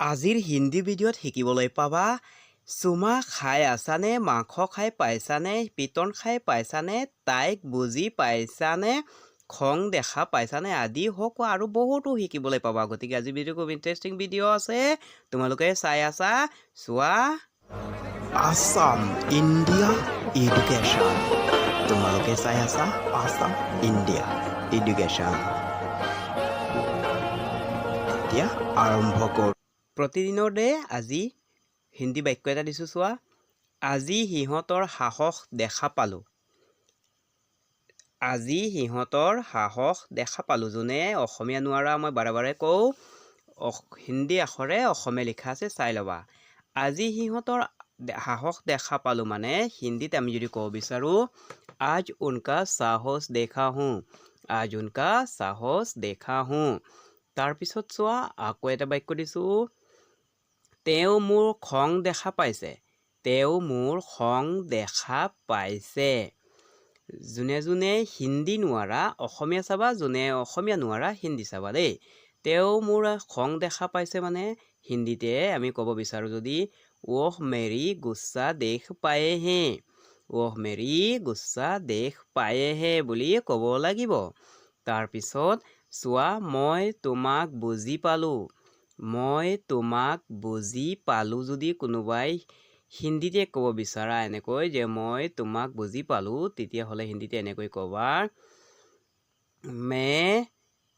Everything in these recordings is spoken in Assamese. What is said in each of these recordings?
আজিৰ হিন্দী ভিডিঅ'ত শিকিবলৈ পাবা, চুমা খাই আছানে, মাংস খাই পাইছানে পিটন খাই পাইছানে, তাইক বুজি পাইছানে, খং দেখা পাইছানে আদি হওক আৰু বহুতো শিকিবলৈ পাবা। গতিকে আজি ভিডিঅ' খুব ইণ্টাৰেষ্টিং ভিডিঅ' আছে, তোমালোকে চাই আছা, চোৱা। Assam India education. তোমালোকে চাই আছা আছাম ইণ্ডিয়া এডুকেশ্যন। এতিয়া আৰম্ভ কৰোঁ। প্ৰতিদিনৰ দে আজি হিন্দী বাক্য এটা দিছোঁ চোৱা। আজি সিহঁতৰ সাহস দেখা পালোঁ। আজি সিহঁতৰ সাহস দেখা পালোঁ। যোনে অসমীয়া নোৱাৰা মই বাৰে বাৰে কওঁ হিন্দী আখৰে অসমীয়া লিখা আছে চাই ল'বা। আজি সিহঁতৰ সাহস দেখা পালোঁ মানে হিন্দীত আমি যদি ক'ব বিচাৰোঁ আজ উনকা সাহস দেখা হওঁ আজ উনকা সাহস দেখা হওঁ তাৰপিছত চোৱা আকৌ এটা বাক্য দিছোঁ তেওঁ মোৰ খং দেখা পাইছে। তেওঁ মোৰ খং দেখা পাইছে। যোনে যোনে হিন্দী নোৱাৰা অসমীয়া চাবা যোনে অসমীয়া নোৱাৰা হিন্দী চাবা দেই। তেওঁ মোৰ খং দেখা পাইছে মানে হিন্দীতে আমি ক'ব বিচাৰোঁ যদি ৱহ মেৰি গুচ্ছা দেখ পায়ে হে ৱহ মেৰি গুচ্ছা দেখ পায়ে হে বুলি ক'ব লাগিব। তাৰপিছত চোৱা মই তোমাক বুজি পালোঁ। মই তোমাক বুজি পালোঁ যদি কোনোবাই হিন্দীতে ক'ব বিচাৰা এনেকৈ যে মই তোমাক বুজি পালোঁ তেতিয়াহ'লে হিন্দীতে এনেকৈ ক'বা মে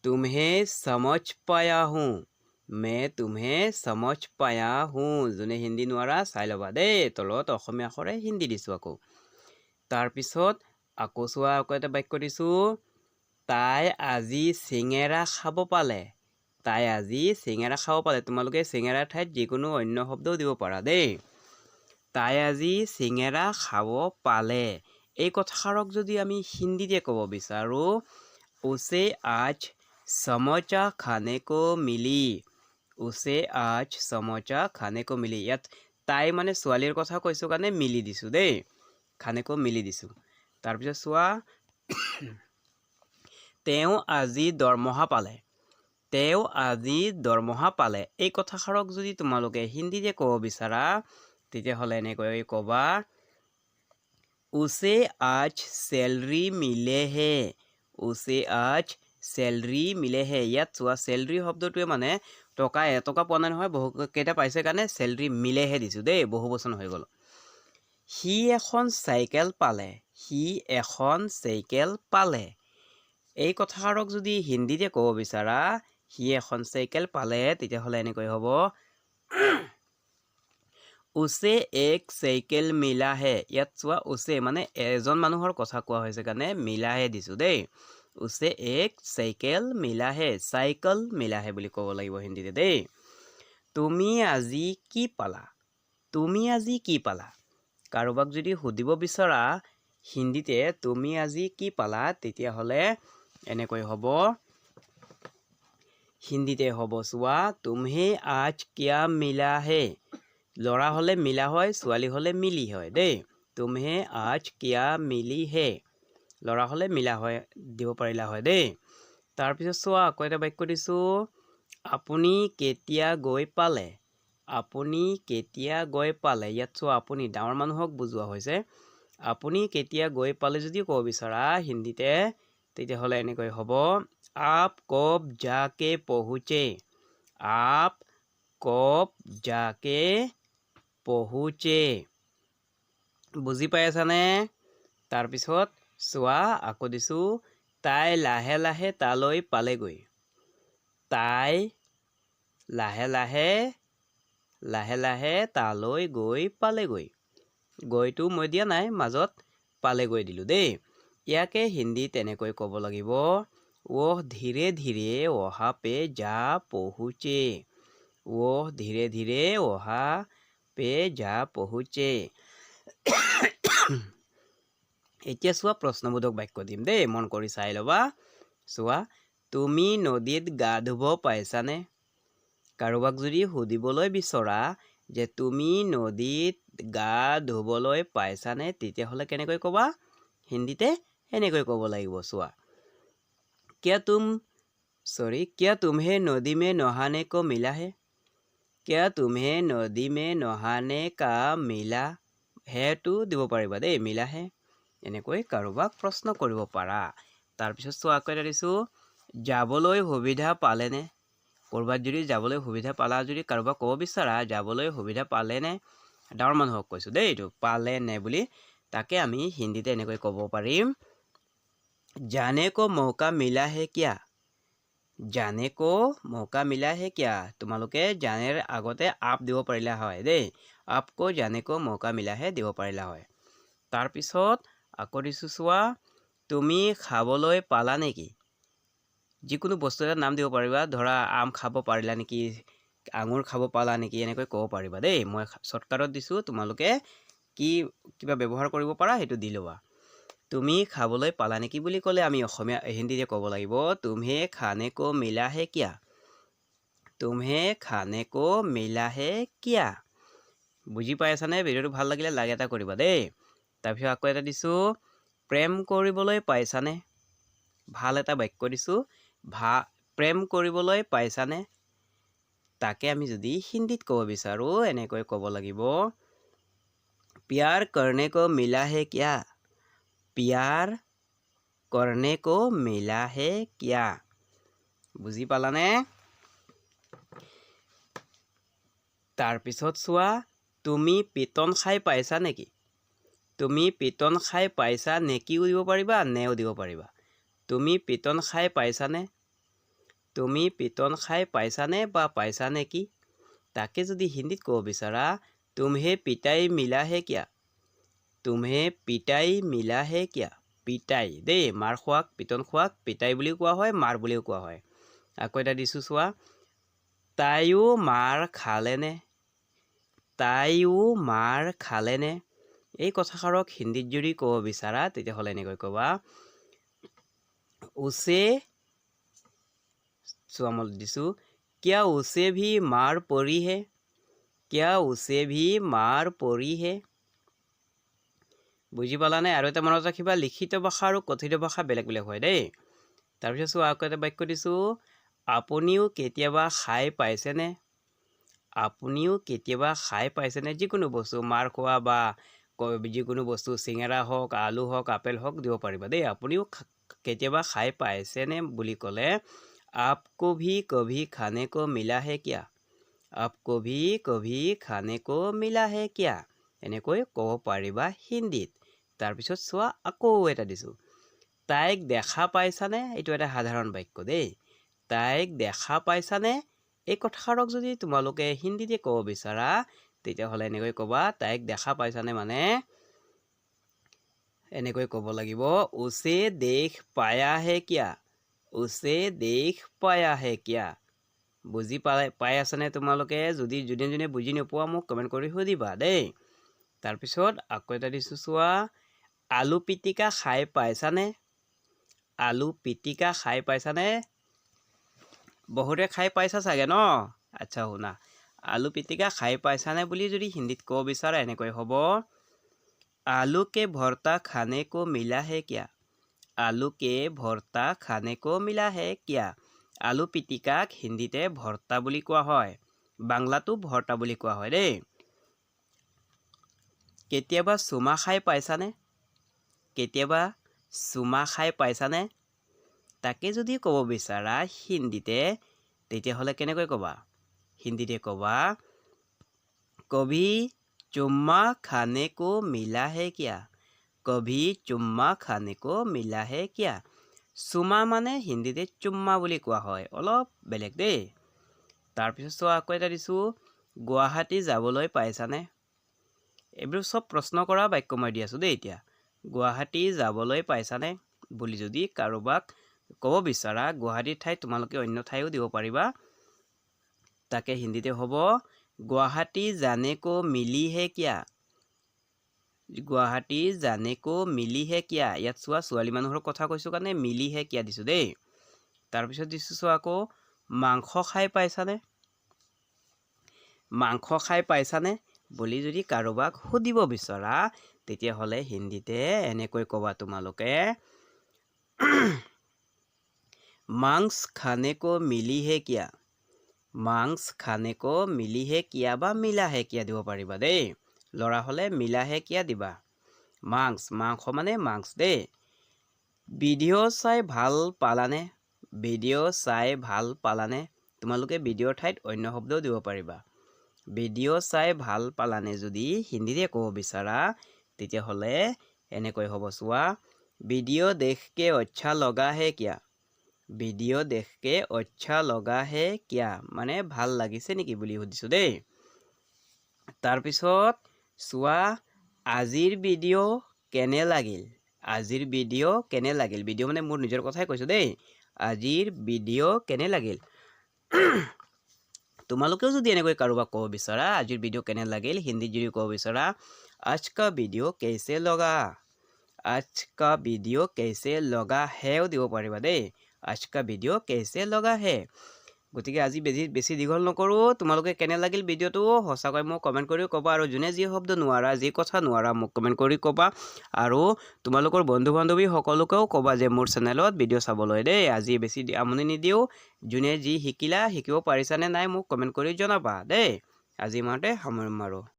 তুমহে চামচ পায়া হোঁ মে তুমহে চামচ পায়া হোঁ যোনে হিন্দী নোৱাৰা চাই ল'বা দেই তলত অসমীয়া আখৰে হিন্দী দিছোঁ আকৌ। তাৰপিছত আকৌ চোৱা আকৌ এটা বাক্য দিছোঁ তাই আজি চিঙেৰা খাব পালে তাই আজি চিঙেৰা খাব পালে তোমালোকে চিঙেৰাৰ ঠাইত যিকোনো অন্য শব্দও দিব পাৰা দেই। তাই আজি চিঙেৰা খাব পালে। এই কথাষাৰক যদি আমি হিন্দীতে ক'ব বিচাৰোঁ উছে আজ সমোচা খানে কো মিলি। উছে আজ সমোচা খানে কো মিলি। ইয়াত তাই মানে ছোৱালীৰ কথা কৈছোঁ কাৰণে মিলি দিছোঁ দেই। খানে কো মিলি দিছোঁ। তাৰপিছত চোৱা তেওঁ আজি দৰমহা পালে। তেওঁ আজি দৰমহা পালে। এই কথাষাৰক যদি তোমালোকে হিন্দীতে ক'ব বিচাৰা, তেতিয়াহ'লে এনেকৈ ক'বা, উছে আজ চেলৰি মিলেহে, উছে আজ চেলৰি মিলেহে। ইয়াত চোৱা, চেলৰি শব্দটোৱে মানে টকা, এটকা পোৱা নাই নহয়, বহু, কেইটা পাইছে কাৰণে চেলৰি মিলেহে দিছোঁ দেই, বহু বচন হৈ গ'ল। সি এখন চাইকেল পালে, সি এখন চাইকেল পালে। এই কথাষাৰক যদি হিন্দীতে ক'ব বিচাৰা সি এখন চাইকেল পালে তেতিয়াহ'লে এনেকৈ হ'ব। উছে এক চাইকেল মিলাহে ইয়াত চোৱা উছে মানে এজন মানুহৰ কথা কোৱা হৈছে কাৰণে মিলাহে দিছোঁ দেই। উছে এক চাইকেল মিলাহে চাইকেল মিলাহে বুলি ক'ব লাগিব হিন্দীতে দেই। তুমি আজি কি পালা? তুমি আজি কি পালা? কাৰোবাক যদি সুধিব বিচৰা হিন্দীতে তুমি আজি কি পালা? তেতিয়াহ'লে এনেকৈ হ'ব। হিন্দীতে হ'ব। চোৱা তুমহে আজ কিয়া মিলা হে? ল'ৰা হ'লে মিলা হয় ছোৱালী হ'লে মিলি হয় দেই। তুমহে আজ কিয়া মিলি হে? ল'ৰা হ'লে মিলা হয় দিব পাৰিলা হয় দেই। তাৰপিছত চোৱা আকৌ এটা বাক্য দিছোঁ। আপুনি কেতিয়া গৈ পালে? আপুনি কেতিয়া গৈ পালে? ইয়াত চোৱা আপুনি ডাঙৰ মানুহক বুজোৱা হৈছে। আপুনি কেতিয়া গৈ পালে যদি ক'ব বিচৰা হিন্দীতে তেতিয়াহ'লে এনেকৈ হ'ব। আপ কব যাকে পহুচে আপ কব যাকে পহুচে। বুজি পাই আছানে? তাৰপিছত চোৱা আকৌ দিছোঁ তাই লাহে লাহে তালৈ পালেগৈ। তাই লাহে লাহে লাহে লাহে তালৈ গৈ পালেগৈ। গৈটো মই দিয়া নাই মাজত পালেগৈ দিলোঁ দেই। ইয়াকে হিন্দীত তেনেকৈ ক'ব লাগিব। ওহ ধীৰে ধীৰে অহা পে যা পহুচে। ওহ ধীৰে ধীৰে অহা পে যা পহুচে। এতিয়া চোৱা প্ৰশ্নবোধক বাক্য দিম দেই, মন কৰি চাই ল'বা। চোৱা, তুমি নদীত গা ধুব পাইছানে? কাৰোবাক যদি সুধিবলৈ বিচৰা যে তুমি নদীত গা ধুবলৈ পাইছানে, তেতিয়াহ'লে কেনেকৈ ক'বা? হিন্দীতে এনেকৈ ক'ব লাগিব চোৱা। কিয় তুম চৰি কিয় তুমহে নদী মে নহানে ক মিলাহে? কিয় তুমহে নদী মে নহানে কা মিলা হেতো দিব পাৰিবা দেই মিলাহে। এনেকৈ কাৰোবাক প্ৰশ্ন কৰিব পাৰা। তাৰপিছত চোৱা কৈ দিছোঁ যাবলৈ সুবিধা পালেনে? ক'ৰবাত যদি যাবলৈ সুবিধা পালা যদি কাৰোবাক ক'ব বিচাৰা যাবলৈ সুবিধা পালেনে? ডাঙৰ মানুহক কৈছোঁ দেই এইটো পালেনে বুলি। তাকে আমি হিন্দীতে এনেকৈ ক'ব পাৰিম। কো মৌকা মিলা হে কিয়া জানে কো মৌকা মিলা হে কিয়া তোমালোকে জানেৰ আগতে আপ দিব পাৰিলা হয় দেই আপকো জানে কো মৌকা মিলাহে দিব পাৰিলা হয় তাৰপিছত আকৌ দিছোঁ চোৱা তুমি খাবলৈ পালা নেকি যিকোনো বস্তু এটা নাম দিব পাৰিবা ধৰা আম খাব পাৰিলা নেকি আঙুৰ খাব পালা নেকি এনেকৈ ক'ব পাৰিবা দেই মই শ্বৰ্টকাটত দিছোঁ তোমালোকে কি কিবা ব্যৱহাৰ কৰিব পাৰা সেইটো দি ল'বা তুমি খাবলৈ পালা নেকি বুলি ক'লে আমি অসমীয়া হিন্দীতে ক'ব লাগিব তুমহে খানে কো মিলাহে কিয়া? তুমহে খানে কো মিলাহে কিয়া? বুজি পাই আছানে ভিডিঅ'টো ভাল লাগিলে লাগ এটা কৰিবা দেই। তাৰপিছত আকৌ এটা দিছোঁ প্ৰেম কৰিবলৈ পাইছানে? ভাল এটা বাক্য দিছোঁ ভা প্ৰেম কৰিবলৈ পাইছানে? তাকে আমি যদি হিন্দীত ক'ব বিচাৰোঁ এনেকৈ ক'ব লাগিব প্যাৰ কৰ্ণে কো মিলা হে কিয়া? প্যাৰ কৰ্ণে কো মিলা হে কিয়া বুজি পালানে তাৰপিছত চোৱা তুমি পিটন খাই পাইছা নেকি তুমি পিটন খাই পাইছা নেকিও দিব পাৰিবা নেও দিব পাৰিবা তুমি পিটন খাই পাইছানে তুমি পিটন খাই পাইছানে বা পাইছা নেকি তাকে যদি হিন্দীত ক'ব বিচাৰা তুমহে পিতাই মিলাহে কিয়া তুমহে পিতাই মিলাহে কিয়া? পিতাই, দেই, মাৰ খোৱাক পিটন খোৱাক, পিতাই বুলিও কোৱা হয়, মাৰ বুলিও কোৱা হয়। আকৌ এটা দিছোঁ চোৱা, তাইও মাৰ খালেনে? তাইও মাৰ খালেনে? এই কথাষাৰক হিন্দীত যদি ক'ব বিচাৰা, তেতিয়াহ'লে এনেকৈ ক'বা উচে চোৱা মই দিছোঁ, কিয়া উচে ভি মাৰ পৰি হে কিয়া উচে ভি মাৰ পৰি হে বুজি পালানে আৰু এটা মনত ৰাখিবা লিখিত ভাষা আৰু কথিত ভাষা বেলেগ বেলেগ হয় দেই। তাৰপিছত চোৱা আকৌ এটা বাক্য দিছোঁ আপুনিও কেতিয়াবা খাই পাইছেনে আপুনিও কেতিয়াবা খাই পাইছেনে যিকোনো বস্তু মাৰ খোৱা বা যিকোনো বস্তু চিঙেৰা হওক আলু হওক আপেল হওক দিব পাৰিবা দেই। আপুনিও কেতিয়াবা খাই পাইছেনে বুলি ক'লে আপ কভি কভি খানে কো মিলা হে কিয়া? আপ কভি কভি খানে কো মিলা হে কিয়া? এনেকৈ ক'ব পাৰিবা হিন্দীত। তাৰপিছত চোৱা আকৌ এটা দিছোঁ। তাইক দেখা পাইছানে? এইটো এটা সাধাৰণ বাক্য দেই। তাইক দেখা পাইছানে? এই কথাষাৰক যদি তোমালোকে হিন্দীতে ক'ব বিচাৰা তেতিয়াহ'লে এনেকৈ ক'বা তাইক দেখা পাইছানে মানে? এনেকৈ ক'ব লাগিব উচে দেশ পায়াহে কিয়া? উচে দেশ পায়াহে কিয়া? বুজি পাই পাই আছেনে তোমালোকে? যদি যোনে যোনে বুজি নোপোৱা মোক কমেণ্ট কৰি সুধিবা দেই। তাৰপিছত আকৌ এটা দিছোঁ চোৱা আলু পিটিকা খাই পাইছানে আলু পিটিকা খাই পাইছানে বহুতে খাই পাইছা চাগে ন আচ্ছা শুনা আলু পিটিকা খাই পাইছানে বুলি যদি হিন্দীত ক'ব বিচাৰা এনেকৈ হ'ব आलू के भरता खाने को मिला है क्या आलू के ভৰ্তা খানে কো মিলা হে কিয়া আলু পিটিকাক হিন্দীতে ভৰ্তা বুলি কোৱা হয় বাংলাতো ভৰ্তা বুলি কোৱা হয় দেই কেতিয়াবা চুমা খাই পাইছানে? কেতিয়াবা চুমা খাই পাইছানে? তাকে যদি ক'ব বিচাৰা হিন্দীতে তেতিয়াহ'লে কেনেকৈ ক'বা? হিন্দীতে ক'বা কবি চুম্মা খানে কো মিলা হে কিয়া? কবি চুম্মা খানে কো মিলা হে কিয়া? চুমা মানে হিন্দীতে চুম্মা বুলি কোৱা হয়। অলপ বেলেগ দেই। তাৰপিছত চোৱা আকৌ এটা দিছোঁ গুৱাহাটী যাবলৈ পাইছানে? এইবোৰ চব প্ৰশ্ন কৰা বাক্য মই দি আছোঁ দেই এতিয়া। গুৱাহাটী যাবলৈ পাইছানে? বুলি যদি কাৰোবাক ক'ব বিচাৰা গুৱাহাটীৰ ঠাইত তোমালোকে অন্য ঠাইও দিব পাৰিবা। তাকে হিন্দীতে হ'ব গুৱাহাটী জানে কো মিলি হে কিয়া? গুৱাহাটী জানে কো মিলি হে কিয়া? ইয়াত চোৱা ছোৱালী মানুহৰ কথা কৈছোঁ কাৰণে মিলি হে কিয়া দিছোঁ দেই। তাৰপিছত দিছোঁ চোৱা আকৌ মাংস খাই পাইছানে? মাংস খাই পাইছানে? বুলি যদি কাৰোবাক সুধিব বিচৰা, তেতিয়াহ'লে হিন্দীতে এনেকৈ ক'বা তোমালোকে, মাংস খানে কো মিলি হে কিয়া? মাংস খানে কো মিলিহে কিয়া বা মিলাহে কিয়া দিব পাৰিবা দেই? ল'ৰা হ'লে মিলাহে কিয়া দিবা। মাংস মাংস মানে মাংস দেই। ভিডিঅ' চাই ভালো পালানে? ভিডিঅ' চাই ভালো পালানে? তোমালোকে ভিডিঅ'ৰ ঠাইত অন্য শব্দও দিব পাৰিবা। ভিডিঅ' চাই ভালো পালানে যদি হিন্দীৰে ক'ব বিচাৰা, তেতিয়াহ'লে এনেকৈ হ'ব। চোৱা, ভিডিঅ' দেখকে আচ্ছা লগা হে কিয়া? ভিডিঅ' দেখকে আচ্ছা লগা হে কিয়া? মানে ভালো লাগিছে নেকি বুলি সুধিছোঁ দেই। তাৰপিছত, চোৱা, আজিৰ ভিডিঅ' কেনে লাগিল? আজিৰ ভিডিঅ' কেনে লাগিল? ভিডিঅ' মানে মোৰ নিজৰ কথাই কৈছোঁ দেই। আজিৰ ভিডিঅ' কেনে লাগিল? তোমালোকেও যদি এনেকৈ কাৰোবাক ক'ব বিচাৰা আজিৰ ভিডিঅ' কেনে লাগিল হিন্দীত যদি ক'ব বিচাৰা আজ কা ভিডিঅ' কেইছে লগা? আজ কা ভিডিঅ' কেইছে লগা হেও দিব পাৰিবা দেই। আজ কা ভিডিঅ' কেইছে লগা হে? গতিকে আজি বেছি বেছি দীঘল নকৰোঁ, তোমালোকে কেনে লাগিল ভিডিঅ'টো সঁচাকৈ মোক কমেণ্ট কৰি ক'বা আৰু যোনে যি শব্দ নোৱাৰা, যি কথা নোৱাৰা মোক কমেণ্ট কৰি ক'বা আৰু তোমালোকৰ বন্ধু বান্ধৱী সকলোকেও ক'বা যে মোৰ চেনেলত ভিডিঅ' চাবলৈ দেই, আজি বেছি আমনি নিদিওঁ, যোনে যি শিকিলা, শিকিব পাৰিছানে নাই মোক কমেণ্ট কৰি জনাবা দেই। আজি ইমানতে সামৰিম আৰু।